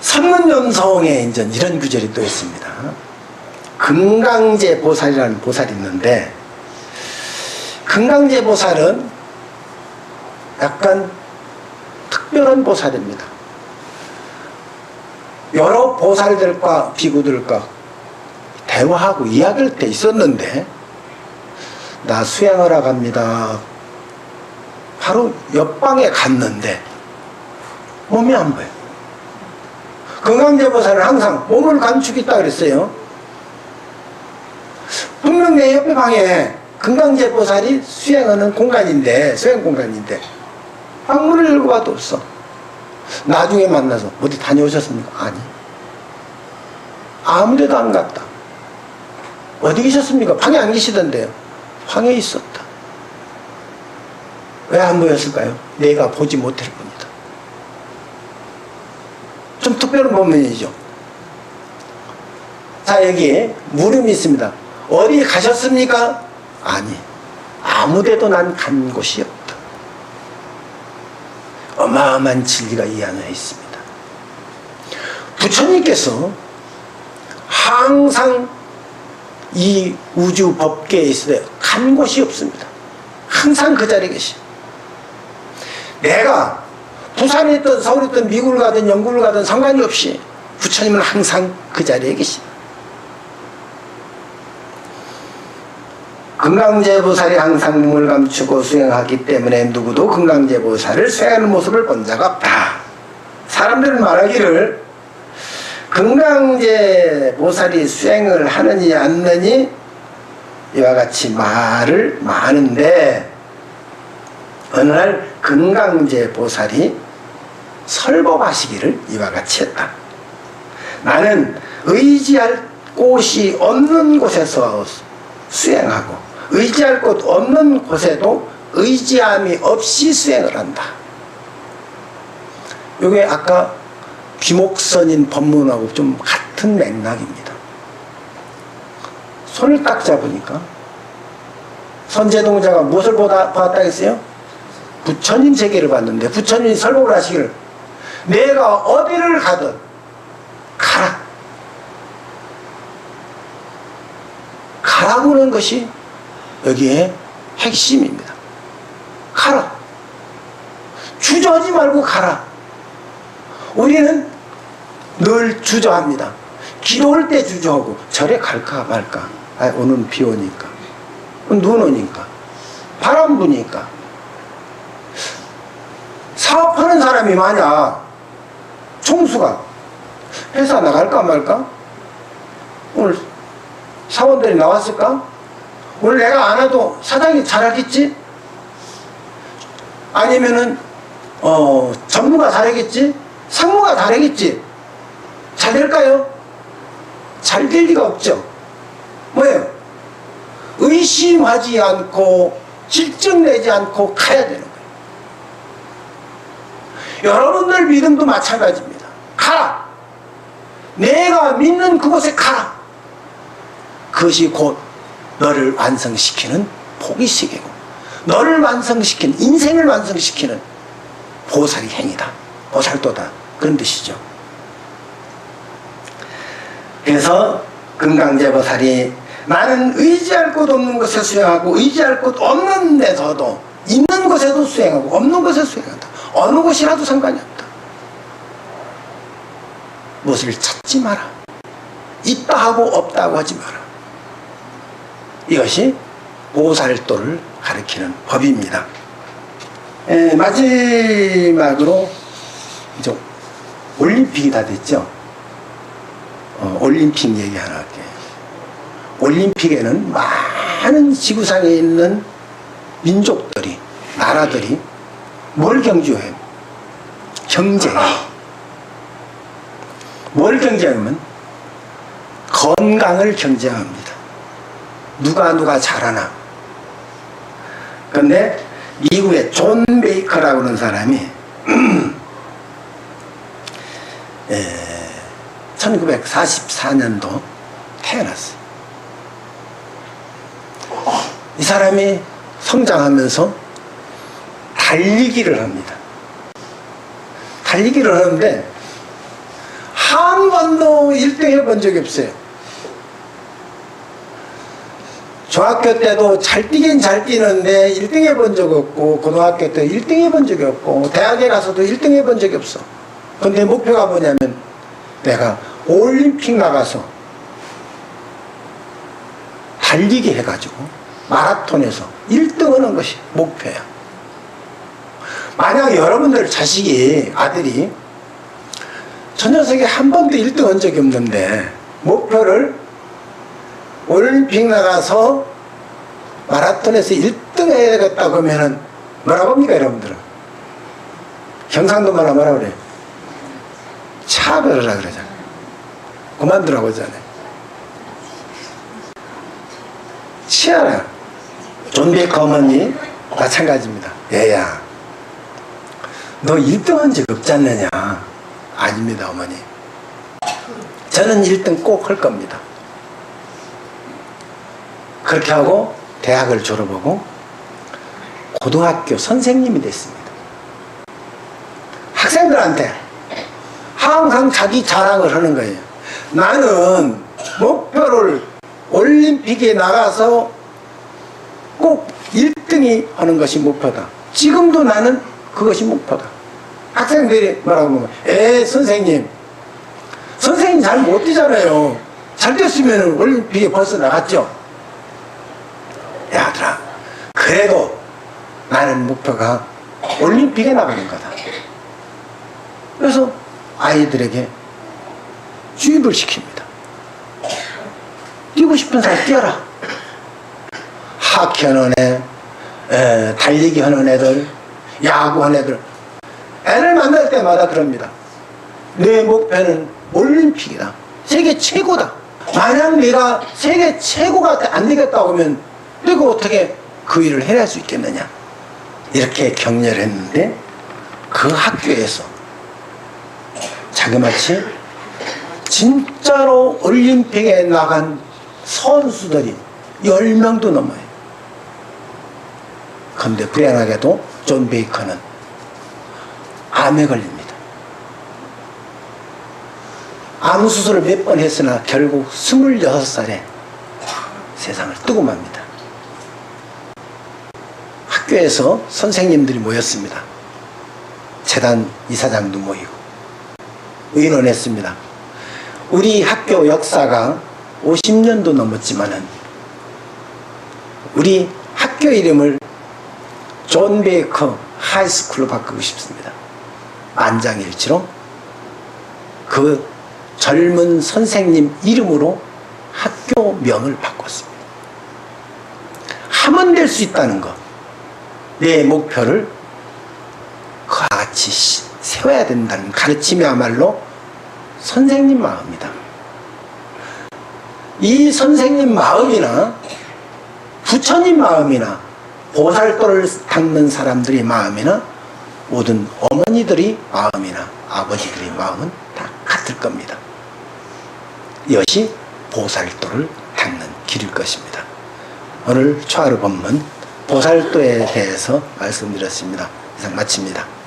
선문연성에 이제 이런 구절이 또 있습니다. 금강제 보살이라는 보살이 있는데 금강제 보살은 약간 특별한 보살입니다. 여러 보살들과 비구들과 대화하고 이야기할 때 있었는데 나 수양하러 갑니다. 바로 옆방에 갔는데 몸이 안 보여. 건강제보살은 항상 몸을 감추겠다 그랬어요. 분명 내 옆에 방에 건강제보살이 수행하는 공간인데, 수행 공간인데, 방문을 열고 봐도 없어. 나중에 만나서 어디 다녀오셨습니까? 아니. 아무 데도 안 갔다. 어디 계셨습니까? 방에 안 계시던데요. 방에 있었다. 왜 안 보였을까요? 내가 보지 못할 겁니다. 좀 특별한 법문이죠. 자, 여기 물음이 있습니다. 어디 가셨습니까? 아니. 아무 데도 난 간 곳이 없다. 어마어마한 진리가 이 안에 있습니다. 부처님께서 항상 이 우주 법계에 있을 때 간 곳이 없습니다. 항상 그 자리에 계시. 내가 부산에 있든 서울에 있든 미국을 가든 영국을 가든 상관이 없이 부처님은 항상 그 자리에 계시. 금강제보살이 항상 몸을 감추고 수행하기 때문에 누구도 금강제보살을 수행하는 모습을 본 자가 없다. 사람들은 말하기를 금강제보살이 수행을 하느니 않느니 이와 같이 말을 많은데 어느 날 금강제 보살이 설법하시기를 이와 같이 했다. 나는 의지할 곳이 없는 곳에서 수행하고 의지할 곳 없는 곳에도 의지함이 없이 수행을 한다. 이게 아까 귀목선인 법문하고 좀 같은 맥락입니다. 손을 딱 잡으니까 선제동자가 무엇을 보다, 봤다 했어요? 부처님 세계를 봤는데 부처님이 설법을 하시기를 내가 어디를 가든 가라. 가라고는 것이 여기에 핵심입니다. 가라. 주저하지 말고 가라. 우리는 늘 주저합니다. 기도할 때 주저하고 절에 갈까 말까. 아, 오늘 비 오니까. 눈 오니까. 바람 부니까. 사업하는 사람이 만약 총수가 회사 나갈까 말까? 오늘 사원들이 나왔을까? 오늘 내가 안 와도 사장이 잘하겠지? 아니면은 어 전무가 잘하겠지? 상무가 잘하겠지? 잘 될까요? 잘 될 리가 없죠. 뭐예요? 의심하지 않고 질증내지 않고 가야 거예요. 여러분들 믿음도 마찬가지입니다. 가라. 내가 믿는 그곳에 가라. 그것이 곧 너를 완성시키는 포기식이고 너를 완성시키는 인생을 완성시키는 보살이 행이다. 보살도다. 그런 뜻이죠. 그래서 금강제보살이 나는 의지할 곳 없는 곳에 수행하고 의지할 곳 없는 데서도 있는 곳에도 수행하고 없는 곳에 수행한다. 어느 곳이라도 상관이 없다. 무엇을 찾지 마라. 있다 하고 없다고 하지 마라. 이것이 보살도를 가리키는 법입니다. 에, 마지막으로 이제 올림픽이 다 됐죠. 어, 올림픽 얘기 하나 할게요. 올림픽에는 많은 지구상에 있는 민족들이, 나라들이 뭘 경주해요? 경쟁. 뭘 경쟁하면? 건강을 경쟁합니다. 누가 누가 잘하나. 근데 미국의 존 베이커라고 하는 사람이 1944년도 태어났어요. 이 사람이 성장하면서 달리기를 합니다. 달리기를 하는데 한 번도 1등 해본 적이 없어요. 중학교 때도 잘 뛰긴 잘 뛰는데 1등 해본 적 없고 고등학교 때 1등 해본 적이 없고 대학에 가서도 1등 해본 적이 없어. 근데 목표가 뭐냐면 내가 올림픽 나가서 달리기 해가지고 마라톤에서 1등 하는 것이 목표야. 만약 여러분들 자식이 아들이 저 녀석이 한 번도 1등 한 적이 없는데 목표를 올림픽 나가서 마라톤에서 1등 해야 되겠다고 하면은 뭐라고 합니까 여러분들은? 경상도 말로 뭐라 그래? 차별하라 그러잖아. 그만두라고 하잖아요 치아라. 존 베이커 어머니 마찬가지입니다. 얘야 너 1등 한 적 없지 않느냐 아닙니다 어머니 저는 1등 꼭 할 겁니다 그렇게 하고 대학을 졸업하고 고등학교 선생님이 됐습니다. 학생들한테 항상 자기 자랑을 하는 거예요. 나는 목표를 올림픽에 나가서 꼭 1등이 하는 것이 목표다. 지금도 나는 그것이 목표다. 학생들이 뭐라고 하면, 에, 선생님. 선생님 잘 못 뛰잖아요. 잘 뛰었으면 올림픽에 벌써 나갔죠. 야, 아들아, 그래도 나는 목표가 올림픽에 나가는 거다. 그래서 아이들에게 주입을 시킵니다. 뛰고 싶은 사람 뛰어라. 하키 하는 애, 에, 달리기 하는 애들, 야구하는 애들. 애를 만날 때마다 그럽니다. 내 목표는 올림픽이다. 세계 최고다. 만약 네가 세계 최고가 안 되겠다고 하면 내가 어떻게 그 일을 해낼 수 있겠느냐. 이렇게 격려를 했는데 그 학교에서 자그마치 진짜로 올림픽에 나간 선수들이 10명도 넘어요. 근데 불행하게도 존 베이커는 암에 걸립니다. 암 수술을 몇 번 했으나 결국 26살에 세상을 뜨고 맙니다. 학교에서 선생님들이 모였습니다. 재단 이사장도 모이고 의논했습니다. 우리 학교 역사가 50년도 넘었지만은 우리 학교 이름을 존 베이커 하이스쿨로 바꾸고 싶습니다. 만장일치로 그 젊은 선생님 이름으로 학교명을 바꿨습니다. 하면 될 수 있다는 것. 내 목표를 그와 같이 시- 세워야 된다는 가르침이야말로 선생님 마음이다. 이 선생님 마음이나 부처님 마음이나 보살도를 닦는 사람들의 마음이나 모든 어머니들의 마음이나 아버지들의 마음은 다 같을 겁니다. 이것이 보살도를 닦는 길일 것입니다. 오늘 초하루 법문 보살도에 대해서 말씀드렸습니다. 이상 마칩니다.